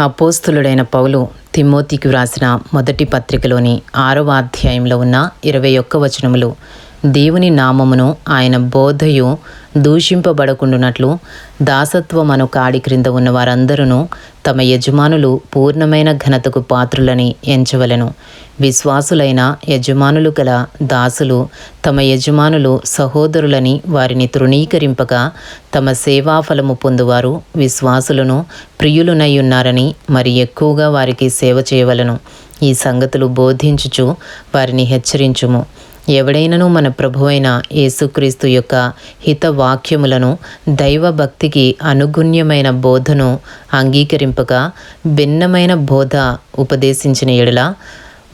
అపోస్తులుడైన పౌలు తిమ్మోతికి వ్రాసిన మొదటి పత్రికలోని ఆరవ అధ్యాయంలో ఉన్న ఇరవై ఒక్క వచనములు దేవుని నామమును ఆయన బోధయు దూషింపబడకుండునట్లు దాసత్వమను కాడి క్రింద ఉన్న వారందరూ తమ యజమానులు పూర్ణమైన ఘనతకు పాత్రులని ఎంచవలెను. విశ్వాసులైన యజమానులు గల దాసులు తమ యజమానులు సహోదరులని వారిని తృణీకరింపక తమ సేవాఫలము పొందువారు విశ్వాసులను ప్రియులునై ఉన్నారని మరి ఎక్కువగా వారికి సేవ చేయవలను. ఈ సంగతులు బోధించుచు వారిని హెచ్చరించుము. ఎవడైనను మన ప్రభువైన యేసుక్రీస్తు యొక్క హిత వాక్యములను దైవభక్తికి అనుగుణ్యమైన బోధను అంగీకరింపక భిన్నమైన బోధ ఉపదేశించిన ఎడల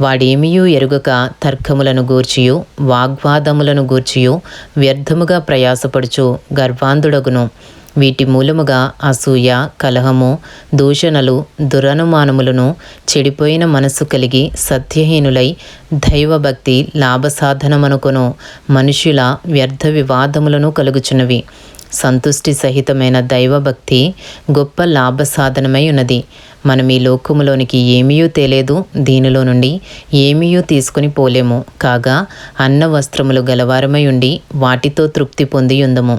వాడేమియూ ఎరుగక తర్కములను గూర్చియు వాగ్వాదములను గూర్చియు వ్యర్థముగా ప్రయాసపడుచు గర్వాంధుడగును. వీటి మూలముగా అసూయ కలహము దూషణలు దురనుమానములను చెడిపోయిన మనస్సు కలిగి సత్యహీనులై దైవభక్తి లాభసాధనమనుకొను మనుషుల వ్యర్థ వివాదములను కలుగుచున్నవి. సంతుష్టి సహితమైన దైవభక్తి గొప్ప లాభసాధనమై ఉన్నది. మనం ఈ లోకములోనికి ఏమీయూ తెలియదు దీనిలో నుండి ఏమీయూ తీసుకుని పోలేము. కాగా అన్న వస్త్రములు గలవారమై ఉండి వాటితో తృప్తి పొంది ఉందము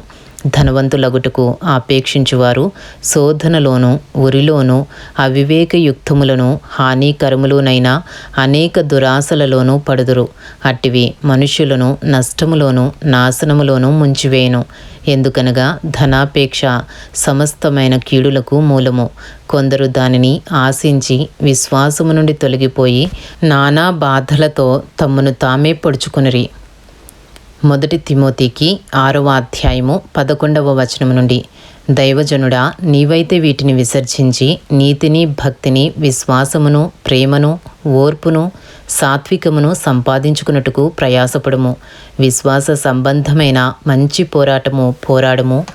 ధనవంతులగుటకు ఆపేక్షించువారు. శోధనలోను ఉరిలోను అవివేకయుక్తములను హానికరములోనైనా అనేక దురాశలలోనూ పడుదురు. అట్టివి మనుష్యులను నష్టములోను నాశనములోను ముంచివేయను. ఎందుకనగా ధనాపేక్ష సమస్తమైన కీడులకు మూలము. కొందరు దానిని ఆశించి విశ్వాసము నుండి తొలగిపోయి నానా బాధలతో తమ్మును తామే పొడుచుకునిరి. మొదటి తిమోతికి ఆరవ అధ్యాయము పదకొండవ వచనం నుండి. దైవజనుడా నీవైతే వీటిని విసర్జించి నీతిని భక్తిని విశ్వాసమును ప్రేమను ఓర్పును సాత్వికమును సంపాదించుకున్నట్టుకు ప్రయాసపడము. విశ్వాస సంబంధమైన మంచి పోరాటము పోరాడము.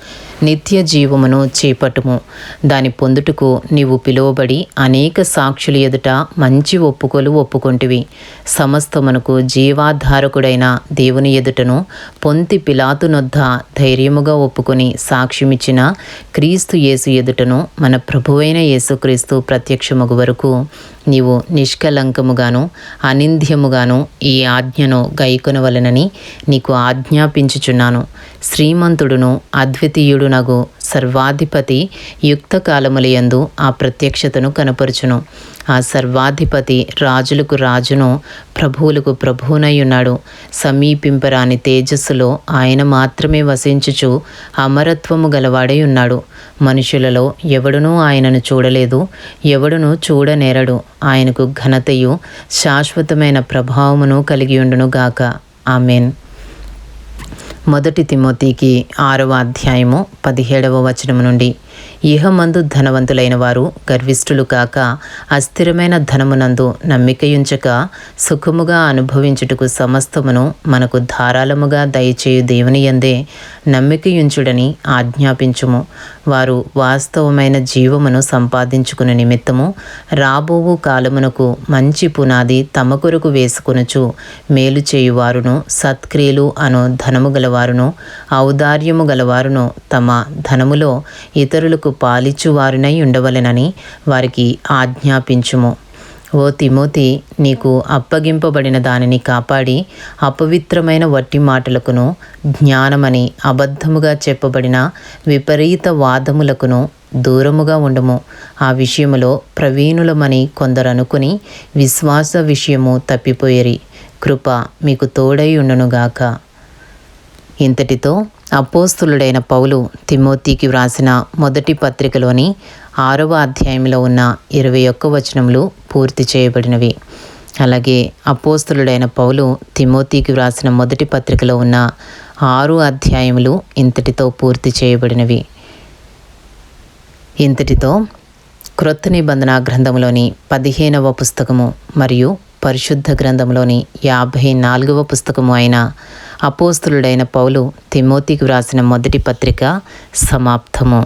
నిత్య జీవమును చేపట్టుము. దాని పొందుటకు నీవు పిలువబడి అనేక సాక్షుల ఎదుట మంచి ఒప్పుకోలు ఒప్పుకొంటివి. సమస్తమునకు జీవాధారకుడైన దేవుని ఎదుటను పొంతి పిలాతునొద్ద ధైర్యముగా ఒప్పుకొని సాక్ష్యమిచ్చిన క్రీస్తు యేసు ఎదుటను మన ప్రభువైన యేసుక్రీస్తు ప్రత్యక్షమగు వరకు నీవు నిష్కల నిష్కలంకముగాను అనింద్యముగాను ఈ ఆజ్ఞను గైకొనవలెనని నీకు ఆజ్ఞాపించుచున్నాను. శ్రీమంతుడును అద్వితీయుడునగు సర్వాధిపతి యుక్తకాలములయందు ఆ ప్రత్యక్షతను కనపరుచును. ఆ సర్వాధిపతి రాజులకు రాజును ప్రభువులకు ప్రభువునయ్యున్నాడు సమీపింపరాని తేజస్సులో ఆయన మాత్రమే వసించుచు అమరత్వము గలవాడై ఉన్నాడు. మనుషులలో ఎవడునూ ఆయనను చూడలేదు ఎవడునూ చూడనేరడు. ఆయనకు ఘనతయు శాశ్వతమైన ప్రభావమును కలిగి గాక ఆమెన్. మొదటి తిమోతికి ఆరవ అధ్యాయము పదిహేడవ వచనము నుండి. ఇహమందు ధనవంతులైన వారు గర్విష్ఠులు కాక అస్థిరమైన ధనమునందు నమ్మికయుంచక సుఖముగా అనుభవించుటకు సమస్తమును మనకు ధారాళముగా దయచేయు దేవుని యందే నమ్మికయుంచుడని ఆజ్ఞాపించుము. వారు వాస్తవమైన జీవమును సంపాదించుకుని నిమిత్తము రాబోవు కాలమునకు మంచి పునాది తమ కొరకు వేసుకొనుచు మేలు చేయువారును సత్క్రియలు అను ధనము గలవారును ఔదార్యము గలవారును తమ ధనములో ఇతరులకు పాలిచ్చువారునై ఉండవలెనని వారికి ఆజ్ఞాపించుము. ఓ తిమోతి నీకు అప్పగింపబడిన దానిని కాపాడి అపవిత్రమైన వట్టి మాటలకును జ్ఞానమని అబద్ధముగా చెప్పబడిన విపరీత వాదములకును దూరముగా ఉండము. ఆ విషయములో ప్రవీణులమని కొందరు అనుకుని విశ్వాస విషయము తప్పిపోయేరి. కృప మీకు తోడై ఉండునుగాక. ఇంతటితో అపోస్తులుడైన పౌలు తిమోతికి వ్రాసిన మొదటి పత్రికలోని ఆరవ అధ్యాయంలో ఉన్న ఇరవై ఒక్క వచనములు పూర్తి చేయబడినవి. అలాగే అపోస్తులుడైన పౌలు తిమోతికి వ్రాసిన మొదటి పత్రికలో ఉన్న ఆరు అధ్యాయములు ఇంతటితో పూర్తి చేయబడినవి. ఇంతటితో క్రొత్త నిబంధన గ్రంథంలోని పదిహేనవ పుస్తకము మరియు పరిశుద్ధ గ్రంథంలోని యాభై నాలుగవ పుస్తకము అయిన అపోస్తులుడైన పౌలు తిమోతికి వ్రాసిన మొదటి పత్రిక సమాప్తము.